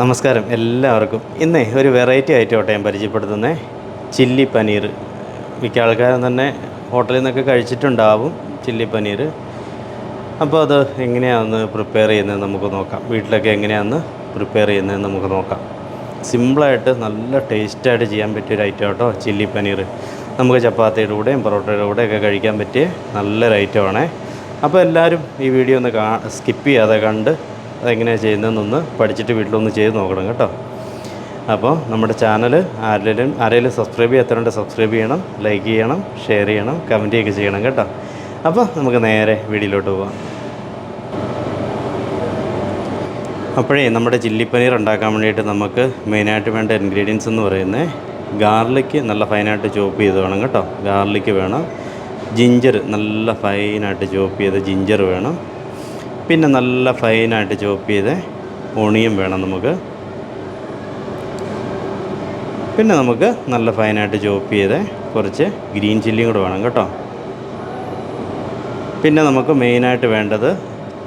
നമസ്കാരം എല്ലാവർക്കും. ഇന്നേ ഒരു വെറൈറ്റി ഐറ്റം ഞാൻ പരിചയപ്പെടുത്തുന്നത് ചില്ലി പനീർ. മിക്ക ആൾക്കാരും തന്നെ ഹോട്ടലിൽ നിന്നൊക്കെ കഴിച്ചിട്ടുണ്ടാവും ചില്ലി പനീർ. അപ്പോൾ അത് എങ്ങനെയാണെന്ന് പ്രിപ്പയർ ചെയ്യുന്നത് നമുക്ക് നോക്കാം. വീട്ടിലൊക്കെ എങ്ങനെയാണെന്ന് പ്രിപ്പയർ ചെയ്യുന്നത് നമുക്ക് നോക്കാം. സിമ്പിളായിട്ട് നല്ല ടേസ്റ്റായിട്ട് ചെയ്യാൻ പറ്റിയ ഒരു ഐറ്റം കേട്ടോ ചില്ലി പനീർ. നമുക്ക് ചപ്പാത്തിയുടെ കൂടെയും പൊറോട്ടയുടെ കൂടെയൊക്കെ കഴിക്കാൻ പറ്റിയ നല്ലൊരു ഐറ്റമാണേ അപ്പോൾ എല്ലാവരും ഈ വീഡിയോ ഒന്ന് സ്കിപ്പ് ചെയ്യാതെ കണ്ട് അതെങ്ങനെയാണ് ചെയ്യുന്നതെന്നൊന്ന് പഠിച്ചിട്ട് വീട്ടിലൊന്ന് ചെയ്ത് നോക്കണം കേട്ടോ. അപ്പോൾ നമ്മുടെ ചാനൽ ആരെങ്കിലും ആരെങ്കിലും സബ്സ്ക്രൈബ് ചെയ്യാത്തവരുണ്ട് സബ്സ്ക്രൈബ് ചെയ്യണം ലൈക്ക് ചെയ്യണം ഷെയർ ചെയ്യണം കമന്റ് ഒക്കെ ചെയ്യണം കേട്ടോ. അപ്പോൾ നമുക്ക് നേരെ വീഡിയോയിലോട്ട് പോവാം. അപ്പോഴേ നമ്മുടെ ചില്ലി പനീർ ഉണ്ടാക്കാൻ വേണ്ടിയിട്ട് നമുക്ക് മെയിനായിട്ട് വേണ്ട ഇൻഗ്രീഡിയൻസ് എന്ന് പറയുന്നത് ഗാർലിക്ക് നല്ല ഫൈനായിട്ട് ചോപ്പ് ചെയ്ത് വേണം കേട്ടോ. ഗാർലിക്ക് വേണം. ജിഞ്ചർ നല്ല ഫൈനായിട്ട് ചോപ്പ് ചെയ്ത് ജിഞ്ചർ വേണം. പിന്നെ നല്ല ഫൈനായിട്ട് ചോപ്പ് ചെയ്ത് ഓണിയും വേണം നമുക്ക്. പിന്നെ നമുക്ക് നല്ല ഫൈനായിട്ട് ചോപ്പ് ചെയ്ത് കുറച്ച് ഗ്രീൻ ചില്ലിയും കൂടെ വേണം കേട്ടോ. പിന്നെ നമുക്ക് മെയിനായിട്ട് വേണ്ടത്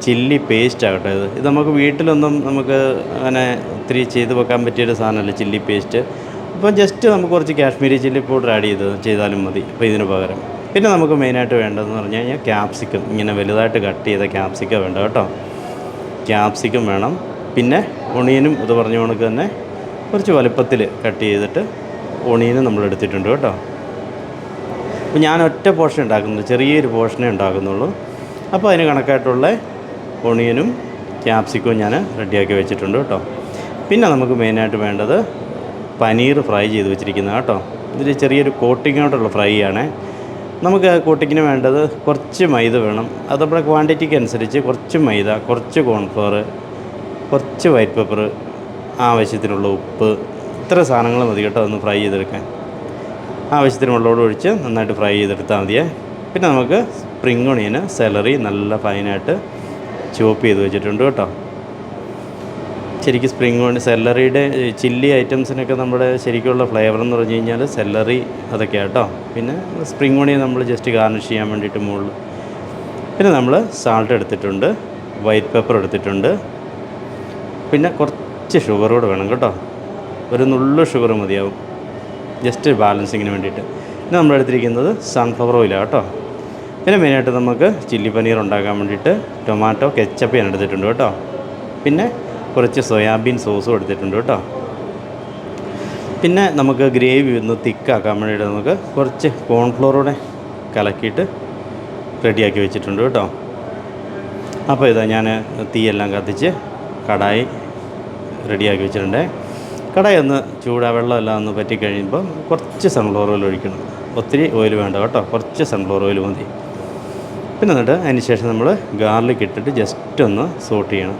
ചില്ലി പേസ്റ്റ് ആകട്ടെ ഇത് ഇത് നമുക്ക് വീട്ടിലൊന്നും നമുക്ക് അങ്ങനെ ഒത്തിരി ചെയ്ത് വെക്കാൻ പറ്റിയൊരു സാധനമല്ല ചില്ലി പേസ്റ്റ് അപ്പോൾ ജസ്റ്റ് നമുക്ക് കുറച്ച് കാശ്മീരി ചില്ലി പൗഡർ ആഡ് ചെയ്ത് ചെയ്താലും മതി. അപ്പോൾ ഇതിന് പകരം. പിന്നെ നമുക്ക് മെയിനായിട്ട് വേണ്ടതെന്ന് പറഞ്ഞു കഴിഞ്ഞാൽ ക്യാപ്സിക്കം ഇങ്ങനെ വലുതായിട്ട് കട്ട് ചെയ്ത ക്യാപ്സിക്കം വേണ്ട കേട്ടോ. ക്യാപ്സിക്കം വേണം. പിന്നെ ഒണിയനും ഇത് പറഞ്ഞ കണക്ക് തന്നെ കുറച്ച് വലുപ്പത്തിൽ കട്ട് ചെയ്തിട്ട് ഒണിയനും നമ്മൾ എടുത്തിട്ടുണ്ട് കേട്ടോ. അപ്പോൾ ഞാൻ ഒറ്റ പോർഷൻ ഉണ്ടാക്കുന്നുള്ളൂ. ചെറിയൊരു പോർഷനേ ഉണ്ടാക്കുന്നുള്ളൂ. അപ്പോൾ അതിന് കണക്കായിട്ടുള്ള ഒണിയനും ക്യാപ്സിക്കവും ഞാൻ റെഡിയാക്കി വെച്ചിട്ടുണ്ട് കേട്ടോ. പിന്നെ നമുക്ക് മെയിനായിട്ട് വേണ്ടത് പനീർ ഫ്രൈ ചെയ്ത് വെച്ചിരിക്കുന്ന കേട്ടോ. ഇതിൽ ചെറിയൊരു കോട്ടിങ്ങോട്ടുള്ള ഫ്രൈ ആണേ. നമുക്ക് കൂട്ടിക്കിന് വേണ്ടത് കുറച്ച് മൈദ വേണം. അത് നമ്മുടെ ക്വാണ്ടിറ്റിക്ക് അനുസരിച്ച് കുറച്ച് മൈദ കുറച്ച് കോൺഫ്ലവർ കുറച്ച് വൈറ്റ് പേപ്പർ ആവശ്യത്തിനുള്ള ഉപ്പ് ഇത്ര സാധനങ്ങൾ മതി കേട്ടോ ഒന്ന് ഫ്രൈ ചെയ്തെടുക്കാൻ. ആവശ്യത്തിന് ഒഴിച്ച് നന്നായിട്ട് ഫ്രൈ ചെയ്തെടുത്താൽ മതിയേ. പിന്നെ നമുക്ക് സ്പ്രിംഗ് ഒണിയന് സെലറി നല്ല ഫൈനായിട്ട് ചോപ്പ് ചെയ്ത് വെച്ചിട്ടുണ്ട് കേട്ടോ. ശരിക്കും സ്പ്രിങ് ഓണി സെല്ലറിയുടെ ചില്ലി ഐറ്റംസിനൊക്കെ നമ്മുടെ ശരിക്കുള്ള ഫ്ലേവർ എന്ന് പറഞ്ഞു കഴിഞ്ഞാൽ സെല്ലറി അതൊക്കെ കേട്ടോ പിന്നെ സ്പ്രിങ് ഓണിയൻ നമ്മൾ ജസ്റ്റ് ഗാർണിഷ് ചെയ്യാൻ വേണ്ടിയിട്ട് മുകളിൽ പിന്നെ നമ്മൾ സാൾട്ട് എടുത്തിട്ടുണ്ട് വൈറ്റ് പേപ്പർ എടുത്തിട്ടുണ്ട്. പിന്നെ കുറച്ച് ഷുഗർ കൂടെ വേണം കേട്ടോ. ഒരു നുള്ളു ഷുഗർ മതിയാവും. ജസ്റ്റ് ബാലൻസിങ്ങിന് വേണ്ടിയിട്ട്. പിന്നെ നമ്മൾ എടുത്തിരിക്കുന്നത് സൺഫ്ലവർ ഓയിലാണ് കേട്ടോ. പിന്നെ മെയിനായിട്ട് നമുക്ക് ചില്ലി പനീർ ഉണ്ടാക്കാൻ വേണ്ടിയിട്ട് ടൊമാറ്റോ കെച്ചപ്പ് ഞാൻ എടുത്തിട്ടുണ്ട് കേട്ടോ. പിന്നെ കുറച്ച് സോയാബീൻ സോസും എടുത്തിട്ടുണ്ട് കേട്ടോ. പിന്നെ നമുക്ക് ഗ്രേവി ഒന്ന് തിക്കാക്കാൻ വേണ്ടിയിട്ട് നമുക്ക് കുറച്ച് കോൺഫ്ലോറൂടെ കലക്കിയിട്ട് റെഡിയാക്കി വെച്ചിട്ടുണ്ട് കേട്ടോ. അപ്പോൾ ഇതാ ഞാൻ തീയെല്ലാം കത്തിച്ച് കടായി റെഡിയാക്കി വെച്ചിട്ടുണ്ട്. കടായി ഒന്ന് ചൂടാ വെള്ളമെല്ലാം ഒന്ന് പറ്റി കഴിയുമ്പോൾ കുറച്ച് സൺഫ്ലവർ ഓയിൽ ഒഴിക്കണം. ഒത്തിരി ഓയിൽ വേണ്ട കേട്ടോ. കുറച്ച് സൺഫ്ലവർ ഓയിൽ മതി. പിന്നെ എന്നിട്ട് അതിന് ശേഷം നമ്മൾ ഗാർലിക് ഇട്ടിട്ട് ജസ്റ്റ് ഒന്ന് സോട്ട് ചെയ്യണം.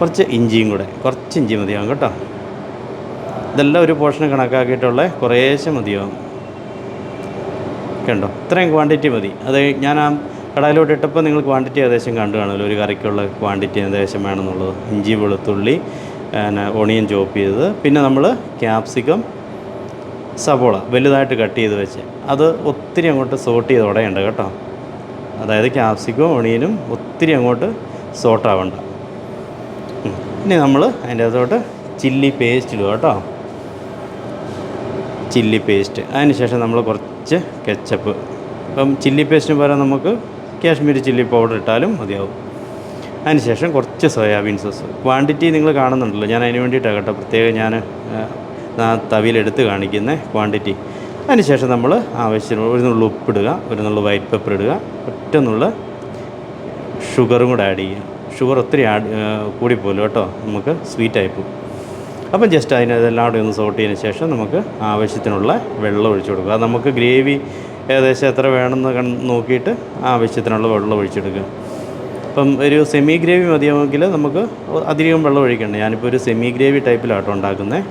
കുറച്ച് ഇഞ്ചിയും കൂടെ കുറച്ച് ഇഞ്ചി മതിയാവും കേട്ടോ. ഇതെല്ലാം ഒരു പോർഷൻ കണക്കാക്കിയിട്ടുള്ള കുറേശ്ശെ മതിയാവും. കണ്ടോ? ഇത്രയും ക്വാണ്ടിറ്റി മതി. അത് ഞാൻ ആ കടയിലോട്ട് ഇട്ടപ്പോൾ നിങ്ങൾ ക്വാണ്ടിറ്റി ഏകദേശം കണ്ടു കാണുമല്ലോ. ഒരു കറിക്കുള്ള ക്വാണ്ടിറ്റി ഏകദേശം വേണമെന്നുള്ളത്. ഇഞ്ചി വെളുത്തുള്ളി പിന്നെ ഓണിയൻ ചോപ്പ് ചെയ്തത്. പിന്നെ നമ്മൾ ക്യാപ്സിക്കം സവോള വലുതായിട്ട് കട്ട് ചെയ്ത് വെച്ച്. അത് ഒത്തിരി അങ്ങോട്ട് സോട്ട് ചെയ്ത് ഉടയുണ്ട് കേട്ടോ. അതായത് ക്യാപ്സിക്കവും ഓണിയനും ഒത്തിരി അങ്ങോട്ട് സോട്ടാവണ്ട. ഇനി നമ്മൾ അതിന്റെ അകത്തോട്ട് ചില്ലി പേസ്റ്റ് ഇടുക കേട്ടോ. ചില്ലി പേസ്റ്റ് അതിനുശേഷം നമ്മൾ കുറച്ച് കെച്ചപ്പ് അപ്പം ചില്ലി പേസ്റ്റിന് പകരം നമുക്ക് കാശ്മീരി ചില്ലി പൗഡർ ഇട്ടാലും മതിയാവും. അതിനുശേഷം കുറച്ച് സോയാബീൻ സോസ് ക്വാണ്ടിറ്റി നിങ്ങൾ കാണുന്നുണ്ടല്ലോ. ഞാൻ അതിന് വേണ്ടിയിട്ടാണ് കേട്ടോ. പ്രത്യേകം ഞാൻ ആ തവിയിലെടുത്ത് കാണിക്കുന്ന ക്വാണ്ടിറ്റി അതിനുശേഷം നമ്മൾ ആവശ്യത്തിന് ഒരു നുള്ളു ഉപ്പിടുക ഒരു നുള്ളു വൈറ്റ് പെപ്പർ ഇടുക ഒറ്റ നുള്ള ഷുഗറും കൂടെ ആഡ് ചെയ്യുക. ഷുഗർ ഒത്തിരി കൂടിപ്പോലും കേട്ടോ. നമുക്ക് സ്വീറ്റായി പോകും അപ്പം ജസ്റ്റ് അതിന് ഇതെല്ലാം കൂടെ ഒന്ന് സോട്ട് ചെയ്തതിന് ശേഷം നമുക്ക് ആവശ്യത്തിനുള്ള വെള്ളം ഒഴിച്ചു കൊടുക്കുക. അത് നമുക്ക് ഗ്രേവി ഏകദേശം എത്ര വേണമെന്ന് നോക്കിയിട്ട് ആവശ്യത്തിനുള്ള വെള്ളം ഒഴിച്ചെടുക്കുക അപ്പം ഒരു സെമി ഗ്രേവി മതിയാവുമെങ്കിൽ നമുക്ക് അധികം വെള്ളം ഒഴിക്കണ്ട. ഞാനിപ്പോൾ ഒരു സെമി ഗ്രേവി ടൈപ്പിലാട്ടോ ഉണ്ടാക്കുന്നത്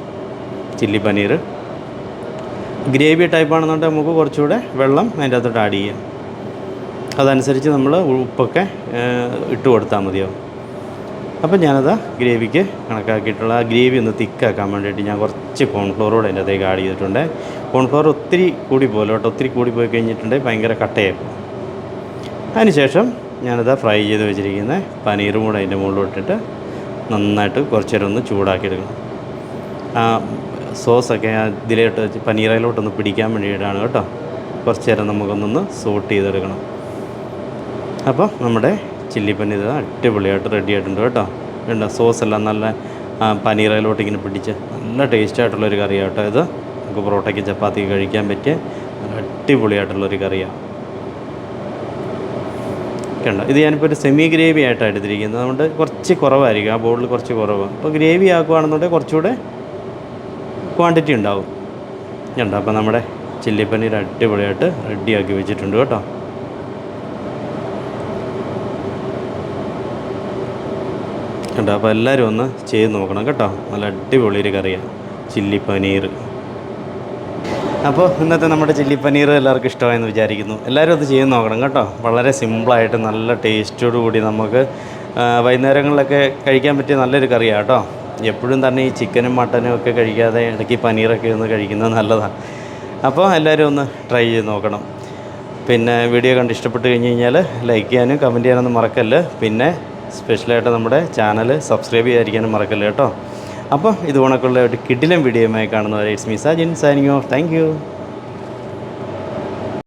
ചില്ലി പനീർ ഗ്രേവി ടൈപ്പാണെന്നുണ്ടെങ്കിൽ നമുക്ക് കുറച്ചുകൂടെ വെള്ളം അതിന്റെ അകത്തോട്ട് ആഡ് ചെയ്യാം. അതനുസരിച്ച് നമ്മൾ ഉപ്പൊക്കെ ഇട്ട് കൊടുത്താൽ മതിയാവും. അപ്പം ഞാനത് ഗ്രേവിക്ക് കണക്കാക്കിയിട്ടുള്ള ആ ഗ്രേവി ഒന്ന് തിക്കാക്കാൻ വേണ്ടിയിട്ട് ഞാൻ കുറച്ച് കോൺഫ്ലോർ കൂടെ അതിന്റെ അകത്തേക്ക് ആഡ് ചെയ്തിട്ടുണ്ട്. കോൺഫ്ലോർ ഒത്തിരി കൂടി പോലെ കേട്ടോ. ഒത്തിരി കൂടി പോയി കഴിഞ്ഞിട്ടുണ്ടെങ്കിൽ ഭയങ്കര കട്ടയായിപ്പോൾ അതിനുശേഷം ഞാനത് ഫ്രൈ ചെയ്ത് വെച്ചിരിക്കുന്ന പനീറും കൂടെ അതിന്റെ മുകളിൽ ഇട്ടിട്ട് നന്നായിട്ട് കുറച്ച് നേരം ഒന്ന് ചൂടാക്കിയെടുക്കണം ആ സോസൊക്കെ ഇതിലോട്ട് പനീറയിലോട്ടൊന്ന് പിടിക്കാൻ വേണ്ടിയിട്ടാണ് കേട്ടോ. കുറച്ച് നേരം നമുക്കൊന്നൊന്ന് സോട്ട് ചെയ്തെടുക്കണം. അപ്പോൾ നമ്മുടെ ചില്ലി പനീർ അടിപൊളിയായിട്ട് റെഡി ആയിട്ടുണ്ട് കേട്ടോ. വേണ്ട സോസ് എല്ലാം നല്ല പനീറയിലോട്ട് ഇങ്ങനെ പിടിച്ച് നല്ല ടേസ്റ്റ് ആയിട്ടുള്ളൊരു കറിയാണ് കേട്ടോ ഇത്. നമുക്ക് പൊറോട്ടയ്ക്ക് ചപ്പാത്തിക്ക് കഴിക്കാൻ പറ്റിയ അടിപൊളിയായിട്ടുള്ളൊരു കറിയാണ് കണ്ട ഇത് ഞാനിപ്പോൾ ഒരു സെമി ഗ്രേവി ആയിട്ടാണ് എടുത്തിരിക്കുന്നത്. അതുകൊണ്ട് കുറച്ച് കുറവായിരിക്കും ആ ബോളിൽ കുറച്ച് കുറവ്. അപ്പോൾ ഗ്രേവി ആക്കുകയാണെന്നുണ്ടെങ്കിൽ കുറച്ചുകൂടെ ക്വാണ്ടിറ്റി ഉണ്ടാവും. കണ്ടോ അപ്പോൾ നമ്മുടെ ചില്ലി പനീർ അടിപൊളിയായിട്ട് റെഡിയാക്കി വെച്ചിട്ടുണ്ട് കേട്ടോ. കണ്ടോ അപ്പോൾ എല്ലാവരും ഒന്ന് ചെയ്ത് നോക്കണം കേട്ടോ. നല്ല അടിപൊളി ഒരു കറിയാണ് ചില്ലി പനീർ. അപ്പോൾ ഇന്നത്തെ നമ്മുടെ ചില്ലി പനീർ എല്ലാവർക്കും ഇഷ്ടമായെന്ന് വിചാരിക്കുന്നു. എല്ലാവരും അത് ചെയ്ത് നോക്കണം കേട്ടോ. വളരെ സിമ്പിളായിട്ട് നല്ല ടേസ്റ്റോടു കൂടി നമുക്ക് വൈകുന്നേരങ്ങളിലൊക്കെ കഴിക്കാൻ പറ്റിയ നല്ലൊരു കറിയാണ് കേട്ടോ. എപ്പോഴും തന്നെ ഈ ചിക്കനും മട്ടനും ഒക്കെ കഴിക്കാതെ ഇടയ്ക്ക് പനീറൊക്കെ ഒന്ന് കഴിക്കുന്നത് നല്ലതാണ് അപ്പോൾ എല്ലാവരും ഒന്ന് ട്രൈ ചെയ്ത് നോക്കണം. പിന്നെ വീഡിയോ കണ്ട് ഇഷ്ടപ്പെട്ട് കഴിഞ്ഞ് കഴിഞ്ഞാൽ ലൈക്ക് ചെയ്യാനും കമന്റ് ചെയ്യാനൊന്നും മറക്കല്ല്. പിന്നെ സ്പെഷ്യലായിട്ട് നമ്മുടെ ചാനൽ സബ്സ്ക്രൈബ് ചെയ്യാതിരിക്കാനും മറക്കല്ലേ കേട്ടോ. അപ്പോൾ ഇത് കണക്കുള്ള ഒരു കിഡിലം വീഡിയോയുമായി കാണുന്നവരെ it's me Sajin signing off thank